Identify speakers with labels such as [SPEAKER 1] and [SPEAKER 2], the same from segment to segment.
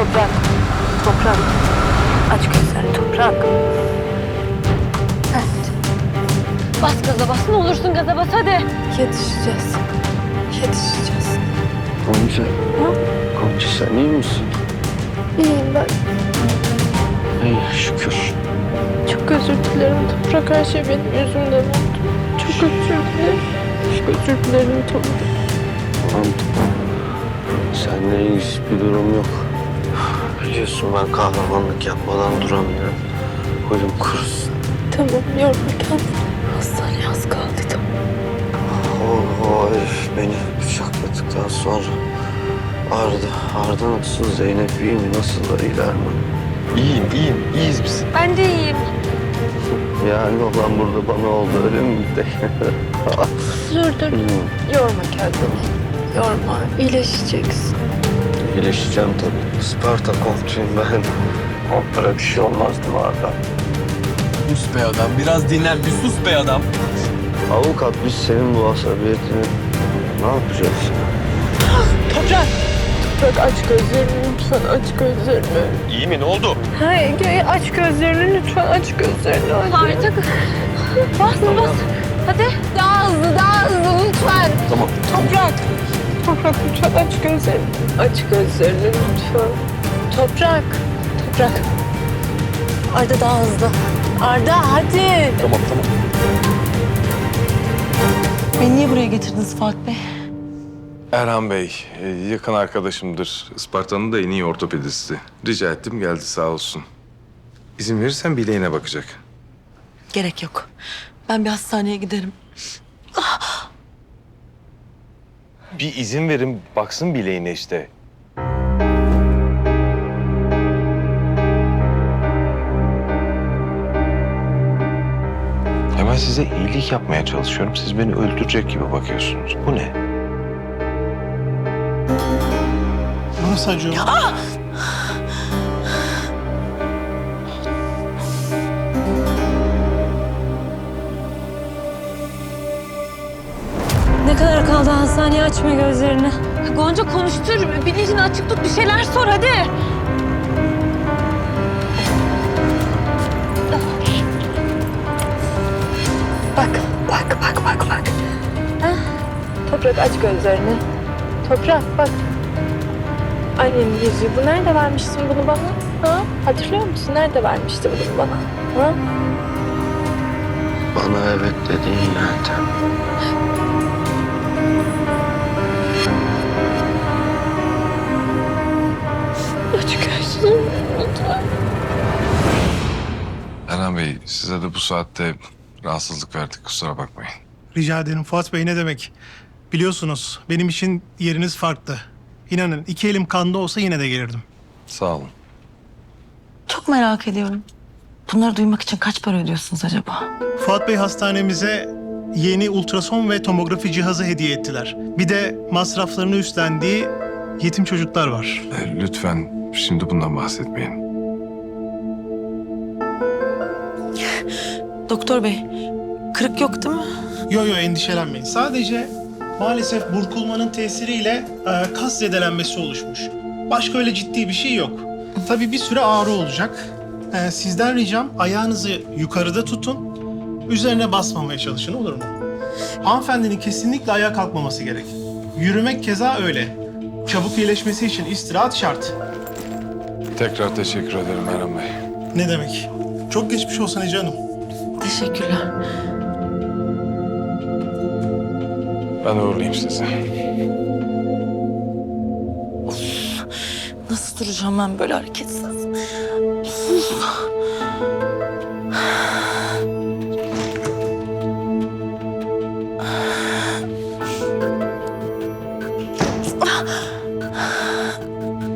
[SPEAKER 1] Toprak. Toprak. Aç gözlerini toprak. Heh. Bas gaza bas. Ne olursun gaza bas hadi. Yetişeceğiz. Yetişeceğiz.
[SPEAKER 2] Gonca. Gonca sen iyi misin?
[SPEAKER 1] İyiyim ben.
[SPEAKER 2] İyi şükür.
[SPEAKER 1] Çok özür dilerim Toprak. Her şey benim yüzümden oldu. Çok özür dilerim. Çok özür dilerim Toprak.
[SPEAKER 2] Tamam. Seninle ilgisi bir durum yok. Biliyorsun ben kahramanlık yapmadan duramıyorum. Ölüm kurusun.
[SPEAKER 1] Tamam yorma kendini. Hastaneye az kaldı tamam.
[SPEAKER 2] O, o herif beni bıçakladıktan sonra Arda, Arda nasıl, Zeynep iyi mi, nasıllar, iyiler mi?
[SPEAKER 3] İyiyim, iyiyim. İyiyiz biz.
[SPEAKER 1] Ben de iyiyim.
[SPEAKER 2] Yani olan burada bana oldu, öyle mi?
[SPEAKER 1] Dur dur. Yorma kendini. Yorma. İyileşeceksin.
[SPEAKER 2] İyileşeceğim tabii. Sparta kopçuyum ben. Onlara bir şey olmazdı Arda.
[SPEAKER 3] Sus be adam. Biraz dinlen. Bir sus be adam.
[SPEAKER 2] Avukat biz senin bu asabiyetini ne yapacağız?
[SPEAKER 1] Toprak. Toprak aç gözlerini lütfen aç gözlerini.
[SPEAKER 3] İyi mi? Ne oldu?
[SPEAKER 1] Hayır aç gözlerini lütfen aç gözlerini. Hayır tak. Bas bas. Hadi. Daha hızlı daha hızlı lütfen.
[SPEAKER 3] Tamam.
[SPEAKER 1] Toprak. Toprak lütfen aç gözlerini. Aç gözlerini lütfen. Toprak. Toprak. Arda daha hızlı. Arda hadi.
[SPEAKER 3] Tamam, tamam.
[SPEAKER 4] Beni niye buraya getirdiniz Fuat Bey?
[SPEAKER 5] Erhan Bey, e, yakın arkadaşımdır. Isparta'nın da en iyi ortopedisti. Rica ettim, geldi sağ olsun. İzin verirsen bileğine bakacak.
[SPEAKER 4] Gerek yok. Ben bir hastaneye giderim.
[SPEAKER 3] Bir izin verin. Baksın bileğine işte.
[SPEAKER 5] Ben size iyilik yapmaya çalışıyorum. Siz beni öldürecek gibi bakıyorsunuz. Bu ne?
[SPEAKER 6] Nasıl acıyor?
[SPEAKER 1] Ne kadar kaldı hastaneye açma gözlerini. Gonca konuştur. Bilincini açık tut. Bir şeyler sor hadi. Bak, bak, bak, bak, bak. Hah. Toprak aç gözlerini. Toprak bak. Annenin yüzüğü. Bu nerede vermiştin bunu bana? Ha? Hatırlıyor musun? Nerede vermiştin bunu bana? Ha?
[SPEAKER 2] Bana evet dediğin yerde.
[SPEAKER 5] Erhan Bey, size de bu saatte rahatsızlık verdik. Kusura bakmayın.
[SPEAKER 6] Rica ederim Fuat Bey ne demek? Biliyorsunuz benim için yeriniz farklı. İnanın iki elim kanda olsa yine de gelirdim.
[SPEAKER 5] Sağ olun.
[SPEAKER 4] Çok merak ediyorum. Bunları duymak için kaç para ödüyorsunuz acaba?
[SPEAKER 6] Fuat Bey hastanemize yeni ultrason ve tomografi cihazı hediye ettiler. Bir de masraflarını üstlendiği yetim çocuklar var.
[SPEAKER 5] E, lütfen şimdi bundan bahsetmeyin.
[SPEAKER 4] Doktor Bey, kırık yok değil mi?
[SPEAKER 6] Yo yo endişelenmeyin. Sadece maalesef burkulmanın tesiriyle e, kas zedelenmesi oluşmuş. Başka öyle ciddi bir şey yok. Tabii bir süre ağrı olacak. E, sizden ricam ayağınızı yukarıda tutun. Üzerine basmamaya çalışın olur mu? Hanımefendinin kesinlikle ayağa kalkmaması gerek. Yürümek keza öyle. Çabuk iyileşmesi için istirahat şart.
[SPEAKER 5] Tekrar teşekkür ederim Erhan Bey.
[SPEAKER 6] Ne demek? Çok geçmiş olsun Ece Hanım.
[SPEAKER 4] Teşekkürler.
[SPEAKER 5] Ben uğurlayayım sizi.
[SPEAKER 4] Nasıl duracağım ben böyle hareketsiz?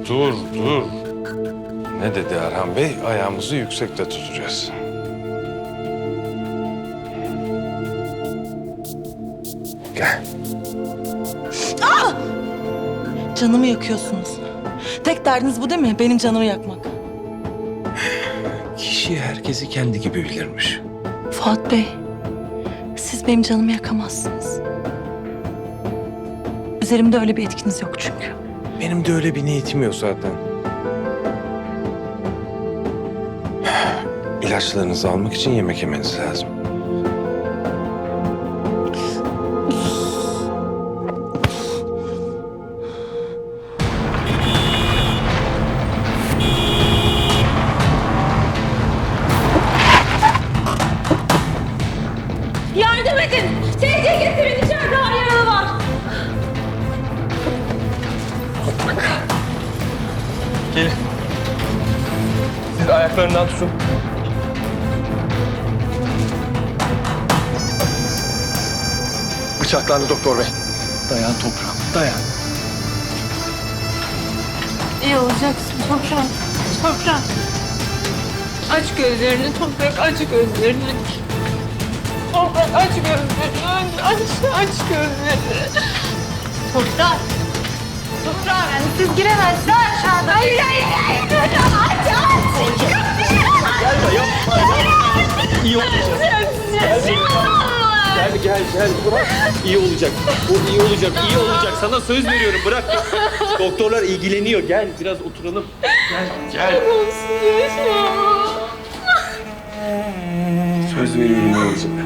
[SPEAKER 5] Dur, dur. Ne dedi Erhan Bey? Ayağımızı yüksekte tutacağız.
[SPEAKER 4] Canımı yakıyorsunuz. Tek derdiniz bu değil mi? Benim canımı yakmak.
[SPEAKER 5] Kişi herkesi kendi gibi bilirmiş.
[SPEAKER 4] Fuat Bey, siz benim canımı yakamazsınız. Üzerimde öyle bir etkiniz yok çünkü.
[SPEAKER 5] Benim de öyle bir niyetim yok zaten. İlaçlarınızı almak için yemek yemeniz lazım.
[SPEAKER 1] TC getirin içeride ağır yaralı var.
[SPEAKER 3] Gelin. Siz ayaklarından tutun. Bıçaklandı doktor bey.
[SPEAKER 7] Dayan toprağım, dayan.
[SPEAKER 1] İyi olacaksın toprak. Toprak. Aç gözlerini toprak aç gözlerini. Toprak aç gözlerini. Aç aç gözlerini. Toprak. Toprak yani siz giremezsiniz aşağıda. Hayır hayır hayır. Aç aç. Gel yapma.
[SPEAKER 7] İyi olacak. Gel gel gel bırak. İyi olacak. Bu iyi olacak, iyi olacak. Sana söz veriyorum bırak. Doktorlar ilgileniyor. Gel biraz oturalım. Gel gel. Söz veriyorum iyi olacak.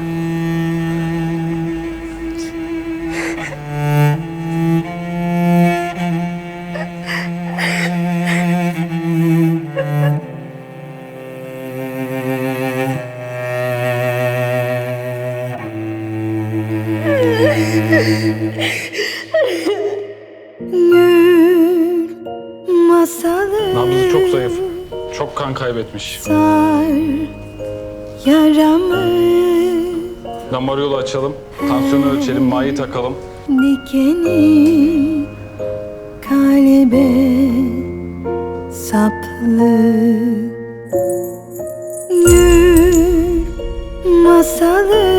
[SPEAKER 8] Kan kaybetmiş.
[SPEAKER 9] Yaramı
[SPEAKER 8] Damar yolu açalım. Tansiyonu ölçelim, mayi takalım.
[SPEAKER 9] dikeni kalbe saplı Gül masalı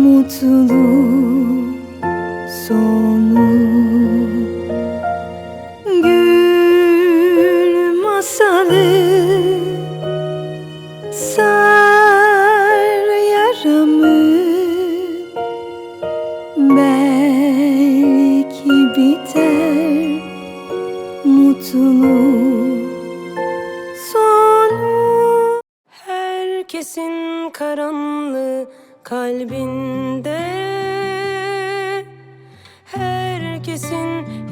[SPEAKER 9] もつるその